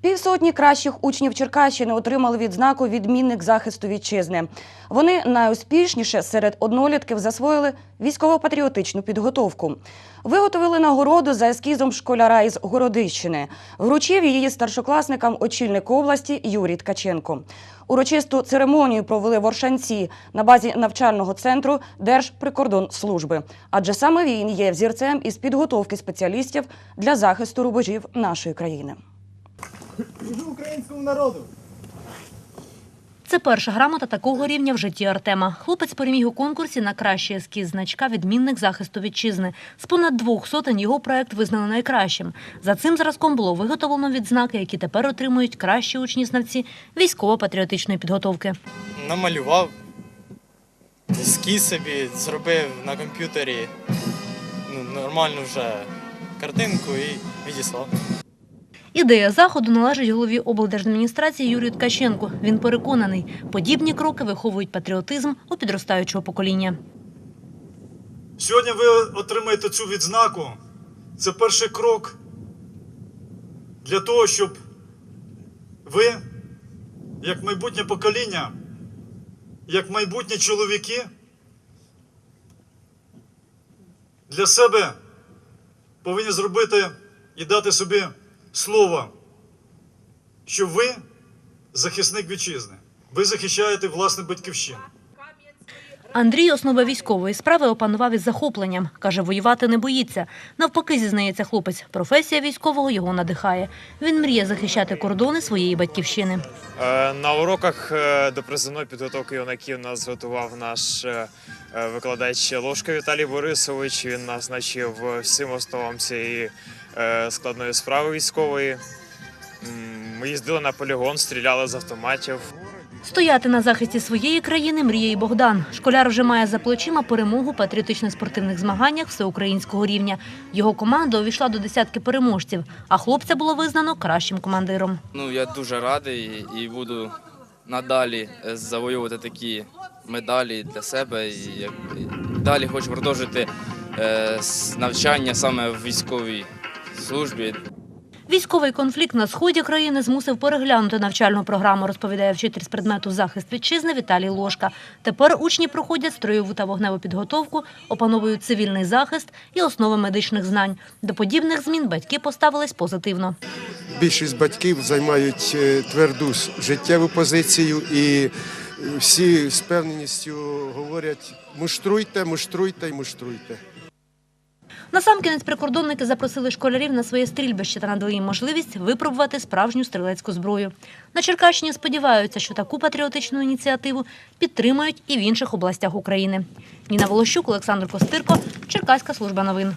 Півсотні кращих учнів Черкащини отримали відзнаку відмінник захисту вітчизни. Вони найуспішніше серед однолітків засвоїли військово-патріотичну підготовку. Виготовили нагороду за ескізом школяра із Городищини. Вручив її старшокласникам очільник області Юрій Ткаченко. Урочисту церемонію провели в Оршанці на базі навчального центру Держприкордонслужби. Адже саме він є взірцем із підготовки спеціалістів для захисту рубежів нашої країни. Служу українському народу! Це перша грамота такого рівня в житті Артема. Хлопець переміг у конкурсі на кращий ескіз значка «Відмінник захисту вітчизни». З понад двох сотень його проект визнано найкращим. За цим зразком було виготовлено відзнаки, які тепер отримують кращі учні-знавці військово-патріотичної підготовки. намалював, ескіз собі зробив на комп'ютері ну, нормальну вже картинку і відіслав. Ідея заходу належить голові облдержадміністрації Юрію Ткаченку. Він переконаний, подібні кроки виховують патріотизм у підростаючого покоління. Сьогодні ви отримаєте цю відзнаку. Це перший крок для того, щоб ви, як майбутнє покоління, як майбутні чоловіки, для себе повинні зробити і дати собі слово, що ви захисник вітчизни. Ви захищаєте власну батьківщину. Андрій основи військової справи опанував із захопленням. Каже, воювати не боїться. Навпаки, зізнається хлопець. Професія військового його надихає. Він мріє захищати кордони своєї батьківщини. Е, На уроках е, до призовної підготовки юнаків нас готував наш е, викладач Ложка Віталій Борисович. Він нас навчив всім основам цієї е, складної справи військової. Ми їздили на полігон, стріляли з автоматів. Стояти на захисті своєї країни мріє і Богдан. Школяр вже має за плечима перемогу патріотично-спортивних змаганнях всеукраїнського рівня. Його команда увійшла до десятки переможців, а хлопця було визнано кращим командиром. Ну, я дуже радий і буду надалі е, завоювати такі медалі для себе. І далі хочу продовжити е, навчання саме в військовій службі. Військовий конфлікт на сході країни змусив переглянути навчальну програму, розповідає вчитель з предмету захист вітчизни Віталій Ложка. Тепер учні проходять строєву та вогневу підготовку, опановують цивільний захист і основи медичних знань. До подібних змін батьки поставились позитивно. Більшість батьків займають е, тверду життєву позицію і е, всі з певненістю говорять муштруйте, муштруйте і муштруйте. Насамкінець прикордонники запросили школярів на своє стрільбище та надали їм можливість випробувати справжню стрілецьку зброю. На Черкащині сподіваються, що таку патріотичну ініціативу підтримають і в інших областях України. Ніна Волощук, Олександр Костирко, Черкаська служба новин.